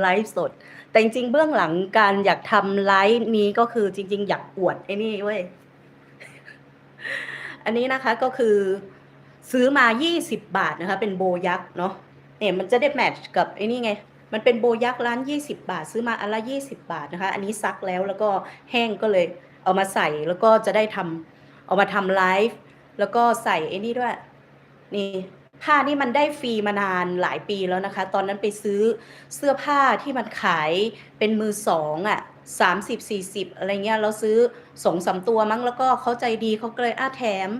ไลฟ์สด แต่จริงๆเบื้องหลังการอยากทำไลฟ์นี้ก็คือจริง ๆ อยากอวดไอ้นี่เว้ย อันนี้นะคะก็คือซื้อมา 20 บาทนะคะ เป็นโบยักษ์เนาะเนี่ยมันจะได้แมทช์กับไอ้นี่ไง มันเป็นโบยักษ์ร้าน 20 บาท ซื้อมาอันละ 20 บาทนะคะ อันนี้ซักแล้วแล้วก็แห้งก็เลยเอามาใส่แล้วก็จะได้ทำเอามาทำไลฟ์แล้วก็ใส่ไอ้นี่ด้วย นี่ ผ้านี่มันได้ฟรีมานานหลายปีแล้วนะคะ ตอนนั้นไปซื้อเสื้อผ้าที่มันขายเป็นมือสองอะสามสิบสี่สิบอะไรเงี้ยเราซื้อสองสามตัวมั้งแล้วก็เขาใจดีเขาก็เลยอ้าแถม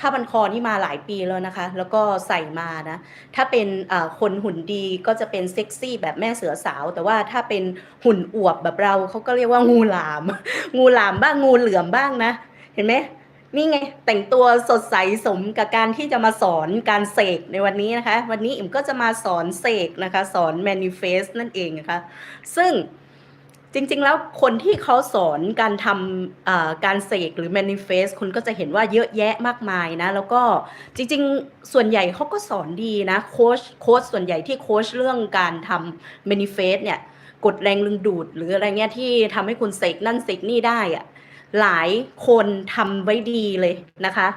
ผ้าพันคอนี่มาหลายปีแล้วนะคะ แล้วก็ใส่มานะ ถ้าเป็นคนหุ่นดีก็จะเป็นเซ็กซี่แบบแม่เสือสาว แต่ว่าถ้าเป็นหุ่นอวบแบบเราเขาก็เรียกว่างูหลาม งูหลามบ้างงูเหลือมบ้างนะ เห็นไหม นี่ไงแต่งตัวสดใสสมกับการที่จะมาสอนการเสกในวันนี้นะคะ วันนี้อิ่มก็จะมาสอนเสกนะคะ สอน manifest นั่นเองนะคะ ซึ่งจริงๆแล้วคนที่เขาสอนการทำการเสกหรือ manifest คุณก็จะเห็นว่าเยอะแยะมากมายนะ แล้วก็จริงๆ ส่วนใหญ่เขาก็สอนดีนะโค้ชโค้ชส่วนใหญ่ที่โค้ชเรื่องการทำ manifest เนี่ยกดแรงลึงดูดหรืออะไรเงี้ยที่ทำให้คุณเสกนั่นเสกนี่ได้อะ หลายคนทำไว้ดีเลยนะคะ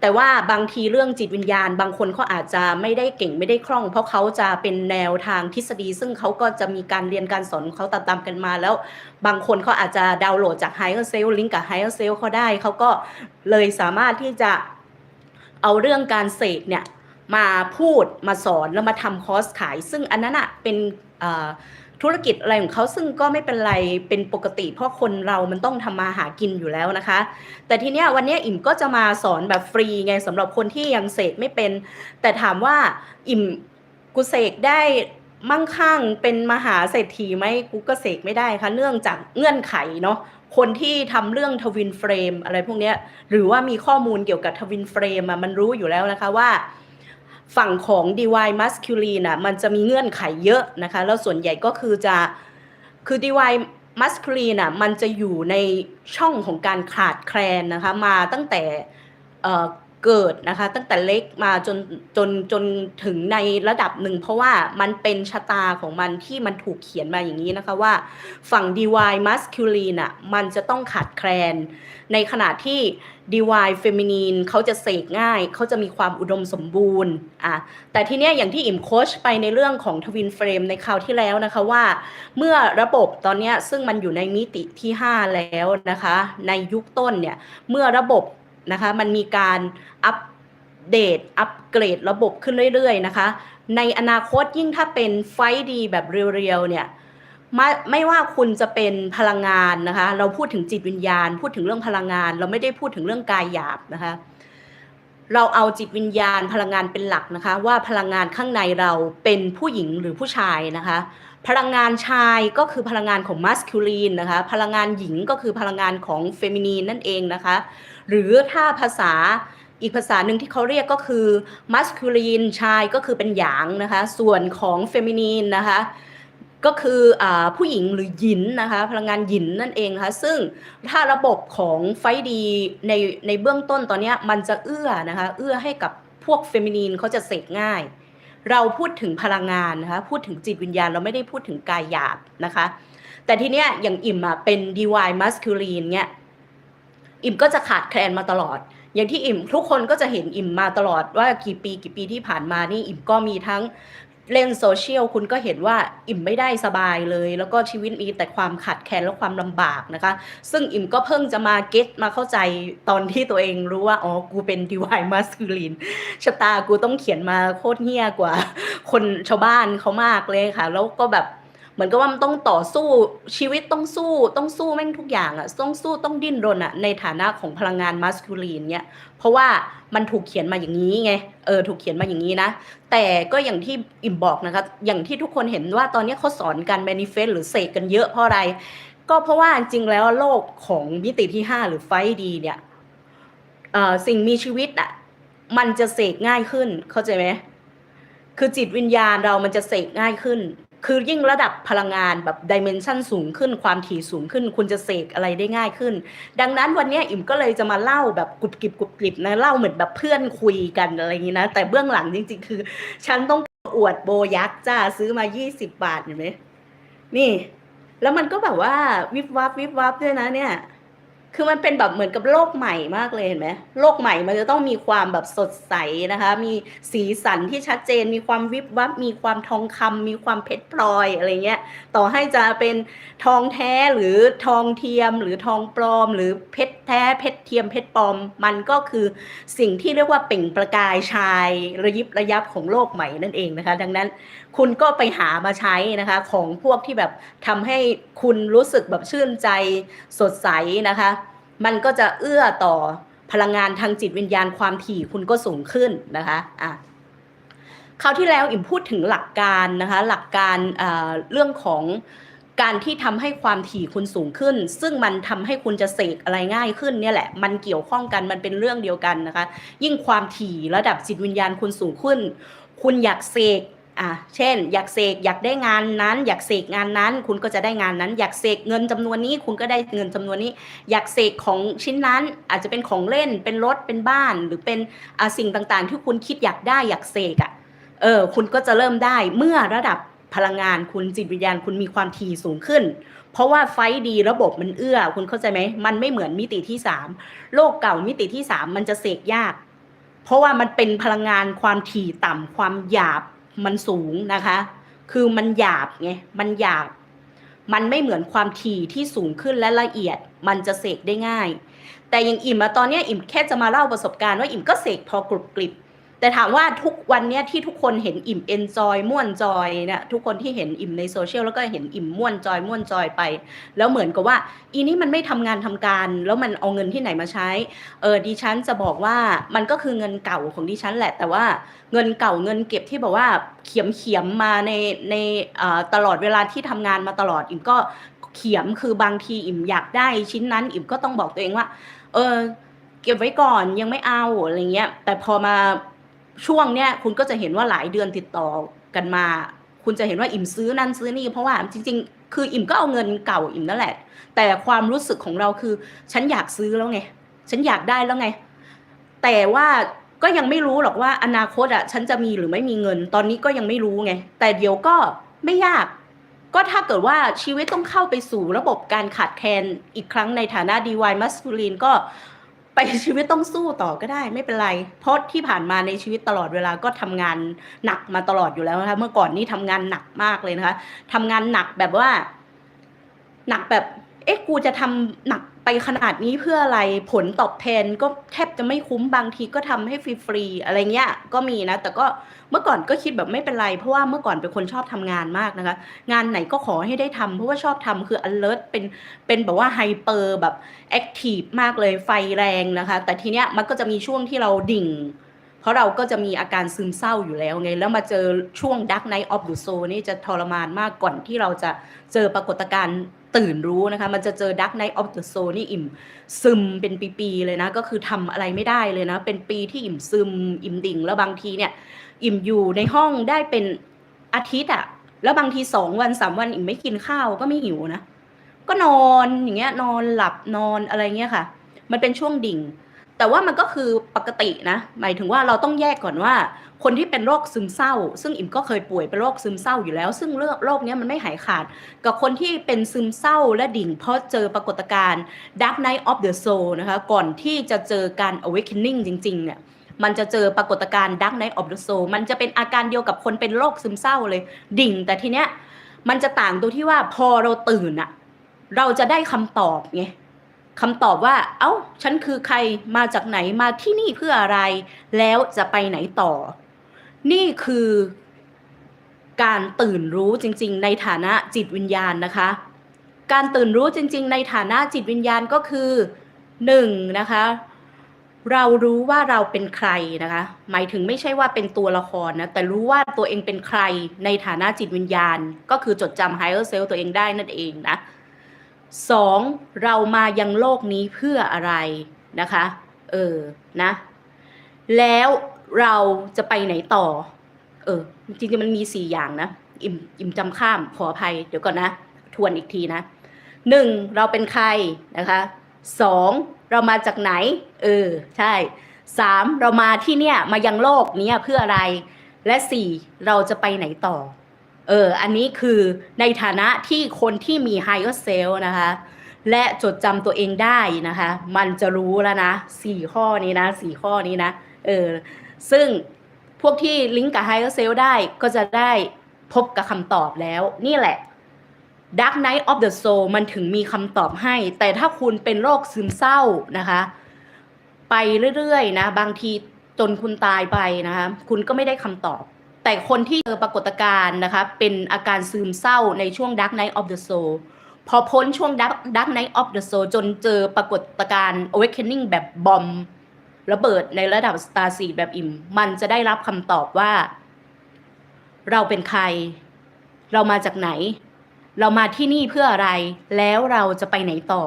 แต่ว่าบางทีเรื่องจิตวิญญาณ บางคนเขาอาจจะไม่ได้เก่งไม่ได้คล่อง เพราะเขาจะเป็นแนวทางทฤษฎี ซึ่งเขาก็จะมีการเรียนการสอนเขาตามๆกันมาแล้ว บางคนเขาอาจจะดาวน์โหลดจาก Higher Self ลิงก์กับ Higher Self เขาได้เขาก็เลยสามารถที่จะเอาเรื่องการเสกเนี่ยมาพูดมาสอนแล้วมาทำคอร์สขาย ซึ่งอันนั้นอะเป็นอ่า ธุรกิจอะไรของเขาซึ่งก็ไม่เป็นไรเป็นปกติ เพราะคนเรามันต้องทำมาหากินอยู่แล้วนะคะ แต่ทีเนี้ยวันเนี้ยอิ่มก็จะมาสอนแบบฟรีไงสำหรับคนที่ยังเสกไม่เป็น แต่ถามว่าอิ่มกูเสกได้มั่งคั่งเป็นมหาเศรษฐีไหมกูก็เสกไม่ได้ค่ะเนื่องจากเงื่อนไขเนาะคนที่ทำเรื่องทวินเฟรมอะไรพวกเนี้ยหรือว่ามีข้อมูลเกี่ยวกับทวินเฟรมอะมันรู้อยู่แล้วนะคะว่า ฝั่งของ divine masculine น่ะมันจะมีเงื่อนไขเยอะนะคะ แล้วส่วนใหญ่ก็คือจะคือ divine masculine น่ะมันจะอยู่ในช่องของการขาดแคลนนะคะ มาตั้งแต่ เกิดนะคะ ตั้งแต่เล็กมาจนจนจนถึงในระดับหนึ่ง เพราะว่ามันเป็นชะตาของมันที่มันถูกเขียนมาอย่างนี้นะคะว่า ฝั่ง divine masculine น่ะมันจะต้องขาดแคลน ในขณะที่ divine feminine เขาจะเสกง่าย เขาจะมีความอุดมสมบูรณ์อะแต่ทีเนี้ยอย่างที่อิ่มโคชไปในเรื่องของทวินเฟรมในคราวที่แล้วนะคะว่า เมื่อระบบตอนเนี้ยซึ่งมันอยู่ในมิติที่ 5 แล้วนะคะ ในยุคต้นเนี่ยเมื่อระบบ นะคะมันมีการอัปเดตอัปเกรดระบบขึ้นเรื่อยๆนะคะ ในอนาคตยิ่งถ้าเป็นไฟดีแบบเรียวๆเนี่ยไม่ไม่ว่าคุณจะเป็นพลังงานนะคะ เราพูดถึงจิตวิญญาณ พูดถึงเรื่องพลังงาน เราไม่ได้พูดถึงเรื่องกายหยาบนะคะ เราเอาจิตวิญญาณพลังงานเป็นหลักนะคะ ว่าพลังงานข้างในเราเป็นผู้หญิงหรือผู้ชายนะคะ พลังงานชายก็คือพลังงานของมัสคิลีนนะคะพลังงานหญิงก็คือพลังงานของเฟมินีนนั่นเองนะคะ หรือถ้าภาษาอีกภาษาหนึ่งที่เขาเรียกก็คือมัสคิลีนชายก็คือเป็นหยางนะคะ ส่วนของเฟมินีนนะคะ ก็คืออผู้หญิงหรือหยินนะคะพลังงานหยินนั่นเองนะคะซึ่งถ้าระบบของไฟดีในในเบื้องต้นตอนนี้มันจะเอื้อนะคะเอื้อให้กับพวกเฟมินีนเขาจะเสกง่าย เราพูดถึงพลังงานนะคะพูดถึงจิตวิญญาณเราไม่ได้พูดถึงกายหยาบนะคะ แต่ทีเนี้ยอย่างอิ่มอะเป็น divine masculine เนี่ยอิ่มก็จะขาดแคลนมาตลอด อย่างที่อิ่มทุกคนก็จะเห็นอิ่มมาตลอดว่ากี่ปีกี่ปีที่ผ่านมานี่อิ่มก็มีทั้ง เล่นโซเชียลคุณก็เห็นว่าอิ่มไม่ได้สบายเลย แล้วก็ชีวิตมีแต่ความขัดแคลนและความลำบากนะคะ ซึ่งอิ่มก็เพิ่งจะมาเก็ตมาเข้าใจตอนที่ตัวเองรู้ว่า อ๋อ กูเป็นดีวายมาสคูลินชะตากูต้องเขียนมาโคตรเหี้ยกว่า คนชาวบ้านเขามากเลยค่ะ แล้วก็แบบ เหมือนกับว่ามันต้องต่อสู้ชีวิตต้องสู้ ต้องสู้แม่งทุกอย่างอะต้องสู้ต้องดิ้นรนอะในฐานะของพลังงานมัสคูลีนเนี่ยเพราะว่ามันถูกเขียนมาอย่างนี้ไงเออถูกเขียนมาอย่างนี้นะ แต่ก็อย่างที่อิ่มบอกนะคะอย่างที่ทุกคนเห็นว่าตอนนี้เขาสอนการ manifest หรือเสกกันเยอะเพราะอะไร ก็เพราะว่าจริงแล้วโลกของมิติที่ 5 หรือไฟดีเนี่ยสิ่งมีชีวิตอะมันจะเสกง่ายขึ้นเข้าใจไหมคือจิตวิญญาณเรามันจะเสกง่ายขึ้น คือยิ่งระดับพลังงานแบบดิเมนชันสูงขึ้นความถี่สูงขึ้น คุณจะเสกอะไรได้ง่ายขึ้น ดังนั้นวันนี้อิ่มก็เลยจะมาเล่าแบบกุบกิบกุบกิบนะเล่าเหมือนแบบเพื่อนคุยกันอะไรอย่างนี้นะ แต่เบื้องหลังจริง ๆ คือ ฉันต้องอวดโบยักษ์จ้าซื้อมายี่สิบบาทเห็นไหมนี่ แล้วมันก็แบบว่าวิบวับวิบวับด้วยนะเนี่ย คือมันเป็นแบบเหมือนกับโลกใหม่มากเลยเห็นไหมโลกใหม่มันจะต้องมีความแบบสดใสนะคะ มีสีสันที่ชัดเจน มีความวิบวับ มีความทองคำมีความเพชรพลอยอะไรเงี้ย ต่อให้จะเป็นทองแท้หรือทองเทียม หรือทองปลอม หรือเพชรแท้เพชรเทียมเพชรปลอม มันก็คือสิ่งที่เรียกว่าเปล่งประกายชายระยิบระยับของโลกใหม่นั่นเองนะคะ ดังนั้น คุณก็ไปหามาใช้นะคะ ของพวกที่แบบทำให้คุณรู้สึกแบบชื่นใจสดใสนะคะ มันก็จะเอื้อต่อพลังงานทางจิตวิญญาณความถี่คุณก็สูงขึ้นนะคะอะคราวที่แล้วอิ่มพูดถึงหลักการนะคะหลักการเเรื่องของการที่ทำให้ความถี่คุณสูงขึ้น ซึ่งมันทำให้คุณจะเสกอะไรง่ายขึ้นเนี่ยแหละ มันเกี่ยวข้องกันมันเป็นเรื่องเดียวกันนะคะ ยิ่งความถี่ระดับจิตวิญญาณคุณสูงขึ้น คุณอยากเสก อะเช่น อยากเสกอยากได้งานนั้น อยากเสกงานนั้น คุณก็จะได้งานนั้น อยากเสกเงินจำนวนนี้ คุณก็ได้เงินจำนวนนี้ อยากเสกของชิ้นนั้น อาจจะเป็นของเล่นเป็นรถเป็นบ้าน หรือเป็นอะสิ่งต่างๆ ที่คุณคิดอยากได้อยากเสกอะเออคุณก็จะเริ่มได้เมื่อระดับพลังงานคุณจิตวิญญาณคุณมีความถี่สูงขึ้น เพราะว่าไฟดีระบบมันเอื้อ คุณเข้าใจไหมมันไม่เหมือนมิติที่สามโลกเก่ามิติที่สามมันจะเสกยาก เพราะว่ามันเป็นพลังงานความถี่ต่ำความหยาบ มันสูงนะคะ คือมันหยาบไงมันหยาบ มันไม่เหมือนความถี่ที่สูงขึ้นและละเอียด มันจะเสกได้ง่าย แต่อย่างอิ่มอะตอนเนี้ยอิ่มแค่จะมาเล่าประสบการณ์ว่าอิ่มก็เสกพอกรุบกริบ แต่ถามว่าทุกวันเนี้ยที่ทุกคนเห็นอิ่มเอนจอยม่วนจอยเนี่ยทุกคนที่เห็นอิ่มในโซเชียลแล้วก็เห็นอิ่มม่วนจอยม่วนจอยไป แล้วเหมือนกับว่า อีนี่มันไม่ทำงานทำการ แล้วมันเอาเงินที่ไหนมาใช้เออดิฉันจะบอกว่ามันก็คือเงินเก่าของดิฉันแหละ แต่ว่าเงินเก่าเงินเก็บที่แบบว่าเขียมเขียมมาในในตลอดเวลาที่ทำงานมาตลอดอิ่มก็เขียมคือบางทีอิ่มอยากได้ชิ้นนั้นอิ่มก็ต้องบอกตัวเองว่า เออเก็บไว้ก่อนยังไม่เอาอะไรเงี้ยแต่พอมา ช่วงเนี้ยคุณก็จะเห็นว่าหลายเดือนติดต่อกันมา คุณจะเห็นว่าอิ่มซื้อนั่นซื้อนี่เพราะว่าจริง ๆ คืออิ่มก็เอาเงินเก่าอิ่มนั่นแหละ แต่ความรู้สึกของเราคือ ฉันอยากซื้อแล้วไง ฉันอยากได้แล้วไง แต่ว่าก็ยังไม่รู้หรอกว่าอนาคตอะฉันจะมีหรือไม่มีเงิน ตอนนี้ก็ยังไม่รู้ไง แต่เดี๋ยวก็ไม่ยาก ก็ถ้าเกิดว่าชีวิตต้องเข้าไปสู่ระบบการขาดแคลนอีกครั้งในฐานะดีวายมัสคูลีนก็ ไปชีวิตต้องสู้ต่อก็ได้ไม่เป็นไร เพราะที่ผ่านมาในชีวิตตลอดเวลาก็ทำงานหนักมาตลอดอยู่แล้วนะคะเมื่อก่อนนี่ทำงานหนักมากเลยนะคะทำงานหนักแบบว่า หนักแบบ เอ๊ะกูจะทำหนักไปขนาดนี้เพื่ออะไรผลตอบแทนก็แทบจะไม่คุ้มบางทีก็ทำให้ฟรีๆอะไรเงี้ยก็มีนะ แต่ก็เมื่อก่อนก็คิดแบบไม่เป็นไร เพราะว่าเมื่อก่อนเป็นคนชอบทำงานมากนะคะ งานไหนก็ขอให้ได้ทำเพราะว่าชอบทำคือ alert เป็นเป็นแบบว่าไฮเปอร์แบบ active มากเลยไฟแรงนะคะ แต่ทีเนี้ยมันก็จะมีช่วงที่เราดิ่ง เพราะเราก็จะมีอาการซึมเศร้าอยู่แล้วไง แล้วมาเจอช่วง Dark Night of the Soul นี่จะทรมานมากก่อนที่เราจะเจอปรากฏการณ์ ตื่นรู้นะคะ มันจะเจอดักในออฟเดอะโซนี่อิ่มซึมเป็นปีๆเลยนะ ก็คือทำอะไรไม่ได้เลยนะ เป็นปีที่อิ่มซึม อิ่มดิ่ง แล้วบางทีเนี่ย อิ่มอยู่ในห้องได้เป็นอาทิตย์อะแล้วบางทีสองวันสามวันอิ่มไม่กินข้าวก็ไม่หิวนะ ก็นอนอย่างเงี้ยนอนหลับนอนอะไรเงี้ยค่ะ มันเป็นช่วงดิ่ง แต่ว่ามันก็คือปกตินะ หมายถึงว่าเราต้องแยกก่อนว่า คนที่เป็นโรคซึมเศร้า ซึ่งอิมก็เคยป่วยเป็นโรคซึมเศร้าอยู่แล้ว ซึ่งโรคโรคเนี้ยมันไม่หายขาด กับคนที่เป็นซึมเศร้าและดิ่ง เพราะเจอปรากฏการณ์ Dark Night of the Soul นะคะก่อนที่จะเจอการ awakening จริง ๆ เนี่ยมันจะเจอปรากฏการณ์ Dark Night of the Soul มันจะเป็นอาการเดียวกับคนเป็นโรคซึมเศร้าเลย ดิ่ง แต่ทีเนี้ยมันจะต่างตรงที่ว่าพอเราตื่นอะเราจะได้คำตอบไง คำตอบว่า เอ้า ฉันคือใครมาจากไหนมาที่นี่เพื่ออะไร แล้วจะไปไหนต่อ นี่คือการตื่นรู้จริง ๆ ในฐานะจิตวิญญาณนะคะ การตื่นรู้จริง ๆ ในฐานะจิตวิญญาณก็คือหนึ่งนะคะ เรารู้ว่าเราเป็นใครนะคะ หมายถึงไม่ใช่ว่าเป็นตัวละครนะแต่รู้ว่าตัวเองเป็นใครในฐานะจิตวิญญาณ ก็คือจดจำ higher self ตัวเองได้นั่นเองนะ สองเรามายังโลกนี้เพื่ออะไรนะคะ เออนะ แล้วเราจะไปไหนต่อ เออ จริงๆมันมีสี่อย่างนะ อิมอิมจำข้ามขออภัยเดี๋ยวก่อนนะ ทวนอีกทีนะหนึ่งเราเป็นใครนะคะสองเรามาจากไหน เออ ใช่สามเรามาที่เนี่ยมายังโลกนี้เพื่ออะไร และสี่เราจะไปไหนต่อ เอออันนี้คือในฐานะที่คนที่มี higher self นะคะ และจดจำตัวเองได้นะคะ มันจะรู้แล้วนะสี่ข้อนี้นะสี่ข้อนี้นะเออซึ่งพวกที่ลิงก์กับ higher self ได้ก็จะได้พบกับคำตอบแล้ว นี่แหละ Dark Night of the Soul มันถึงมีคำตอบให้ แต่ถ้าคุณเป็นโรคซึมเศร้านะคะ ไปเรื่อยๆนะ บางทีจนคุณตายไปนะคะ คุณก็ไม่ได้คำตอบ แต่คนที่เจอปรากฏการณ์นะคะเป็นอาการซึมเศร้าในช่วง Dark Night of the Soul พอพ้นช่วง Dark, Dark Night of the Soul จนเจอปรากฏการณ์ Awakening แบบบอมระเบิดในระดับ Star Seed แบบอิ่ม มันจะได้รับคำตอบว่า เราเป็นใคร เรามาจากไหน เรามาที่นี่เพื่ออะไร แล้วเราจะไปไหนต่อ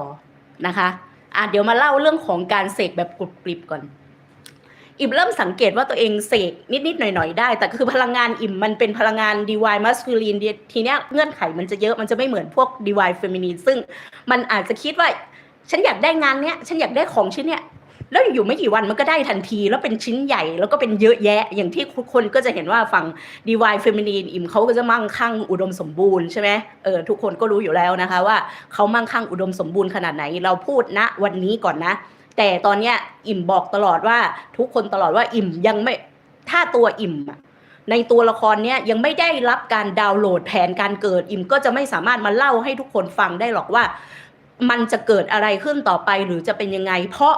นะคะอะเดี๋ยวมาเล่าเรื่องของการเสกแบบกรุบกริบก่อน อิ่มเริ่มสังเกตว่าตัวเองเสกนิดๆหน่อยๆได้ แต่คือพลังงานอิ่มมันเป็นพลังงาน divine masculine ทีเนี้ยเงื่อนไขมันจะเยอะมันจะไม่เหมือนพวก divine feminine ซึ่งมันอาจจะคิดว่า ฉันอยากได้งานเนี้ยฉันอยากได้ของชิ้นเนี้ยแล้วอยู่ไม่กี่วันมันก็ได้ทันที แล้วเป็นชิ้นใหญ่แล้วก็เป็นเยอะแยะ อย่างที่คนก็จะเห็นว่าฝั่ง divine feminine อิ่มเขาก็จะมั่งคั่งอุดมสมบูรณ์ใช่ไหมเออทุกคนก็รู้อยู่แล้วนะคะว่าเขามั่งคั่งอุดมสมบูรณ์ขนาดไหนเราพูดณวันนี้ก่อนนะ แต่ตอนเนี้ยอิ่มบอกตลอดว่าทุกคนตลอดว่าอิ่มยังไม่ถ้าตัวอิ่มในตัวละครเนี้ยยังไม่ได้รับการดาวน์โหลดแผนการเกิดอิ่มก็จะไม่สามารถมาเล่าให้ทุกคนฟังได้หรอกว่า มันจะเกิดอะไรขึ้นต่อไปหรือจะเป็นยังไง เพราะ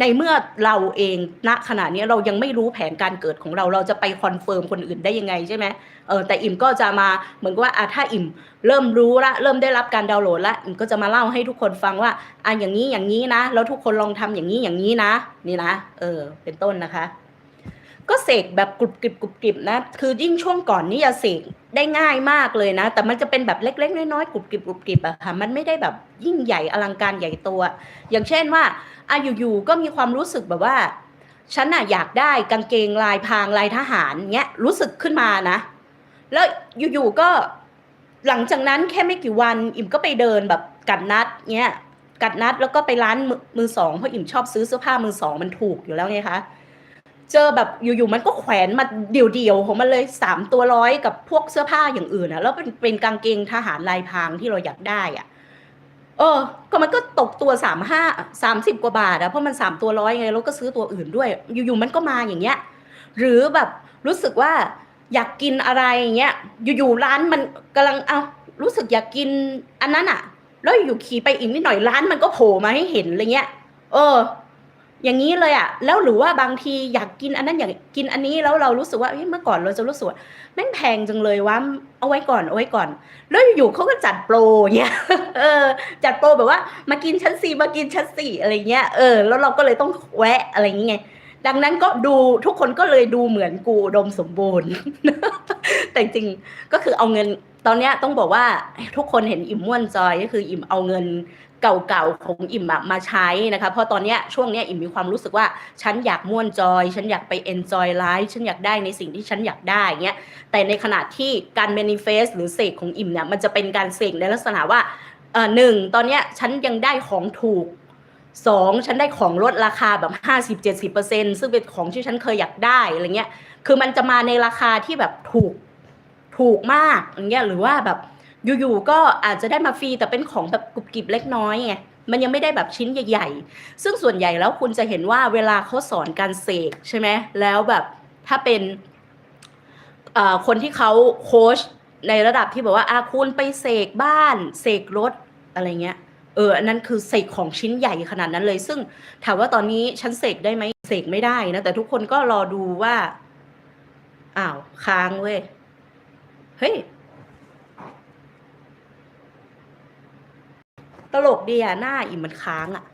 ในเมื่อเราเองณขณะนี้เรายังไม่รู้แผนการเกิดของเราเราจะไปคอนเฟิร์มคนอื่นได้ยังไงใช่ไหมเออแต่อิ่มก็จะมาเหมือนกับว่าอะถ้าอิ่มเริ่มรู้ละเริ่มได้รับการดาวน์โหลดละอิ่มก็จะมาเล่าให้ทุกคนฟังว่าอะอย่างนี้อย่างนี้นะ แล้วทุกคนลองทำอย่างนี้อย่างนี้นะ นี่นะเออเป็นต้นนะคะ ก็เสกแบบกรุบกริบกรุบกริบนะ คือยิ่งช่วงก่อนนี่จะเสกได้ง่ายมากเลยนะ แต่มันจะเป็นแบบเล็ก ๆ น้อยๆกรุบกริบกรุบกริบอะค่ะ มันไม่ได้แบบยิ่งใหญ่อลังการใหญ่ตัว อย่างเช่นว่าอะอยู่ๆก็มีความรู้สึกแบบว่า ฉันน่ะอยากได้กางเกงลายพรางลายทหารเงี้ย รู้สึกขึ้นมานะ แล้วอยู่ๆก็หลังจากนั้นแค่ไม่กี่วันอิ่มก็ไปเดินแบบกัดนัดเงี้ยกัดนัดแล้วก็ไปร้านมือสองเพราะอิ่มชอบซื้อเสื้อผ้ามือสองมันถูกอยู่แล้วไงคะ เจอแบบอยู่ๆมันก็แขวนมาเดี่ยวๆของมันเลยสามตัวร้อยกับพวกเสื้อผ้าอย่างอื่นอะแล้วเป็นเป็นกางเกงทหารลายพรางที่เราอยากได้อะเออ ก็มันก็ตกตัวสามห้าสามสิบกว่าบาทอะเพราะมันสามตัวร้อยไงแล้วก็ซื้อตัวอื่นด้วย อยู่ๆมันก็มาอย่างเงี้ย หรือแบบรู้สึกว่าอยากกินอะไรอย่างเงี้ย อยู่ๆร้านมันกำลังเอารู้สึกอยากกินอันนั้นอะแล้วอยู่ขี่ไปอีกนิดหน่อยร้านมันก็โผล่มาให้เห็นอะไรเงี้ย เออ อย่างนี้เลยอะแล้วหรือว่าบางทีอยากกินอันนั้นอยากกินอันนี้แล้วเรารู้สึกว่าเฮ้ยเมื่อก่อนเราจะรู้สึกว่าแม่งแพงจังเลยว่าเอาไว้ก่อนเอาไว้ก่อน แล้วอยู่ๆเขาก็จัดโปรเงี้ยเออ จัดโปรแบบว่ามากินชั้นสี่มากินชั้นสี่อะไรเงี้ยเออแล้วเราก็เลยต้องแวะอะไรเงี้ยดังนั้นก็ดูทุกคนก็เลยดูเหมือนกูอุดมสมบูรณ์ แต่จริงก็คือเอาเงินตอนเนี้ยต้องบอกว่าทุกคนเห็นอิ่มม่วนจอยก็คืออิ่มเอาเงิน เก่าๆของอิ่มมาใช้นะคะ เพราะตอนนี้ช่วงนี้อิ่มมีความรู้สึกว่าฉันอยากม่วนจอย ฉันอยากไป enjoy life ฉันอยากได้ในสิ่งที่ฉันอยากได้เงี้ยแต่ในขณะที่การ manifest หรือเสกของอิ่มเนี่ยมันจะเป็นการเสกในลักษณะว่าเออหนึ่งตอนนี้ฉันยังได้ของถูกสองฉันได้ของลดราคาแบบห้าสิบเจ็ดสิบเปอร์เซ็นซึ่งเป็นของที่ฉันเคยอยากได้อะไรเงี้ยคือมันจะมาในราคาที่แบบถูกถูกมากอย่างเงี้ยหรือว่าแบบ อยู่ๆก็อาจจะได้มาฟรีแต่เป็นของแบบกรุบกริบเล็กน้อยไงมันยังไม่ได้แบบชิ้นใหญ่ ๆ ซึ่งส่วนใหญ่แล้วคุณจะเห็นว่าเวลาเขาสอนการเสกใช่ไหมแล้วแบบถ้าเป็นคนที่เขาโค้ชในระดับที่แบบว่าอาคุณไปเสกบ้านเสกรถอะไรเงี้ยเอออันนั้นคือเสกของชิ้นใหญ่ขนาดนั้นเลย ซึ่งถามว่าตอนนี้ฉันเสกได้ไหมเสกไม่ได้นะแต่ทุกคนก็รอดูว่าอ้าวค้างเว้ยเฮ้ย ตลกดีอะหน้าอิ่มมันค้างอะ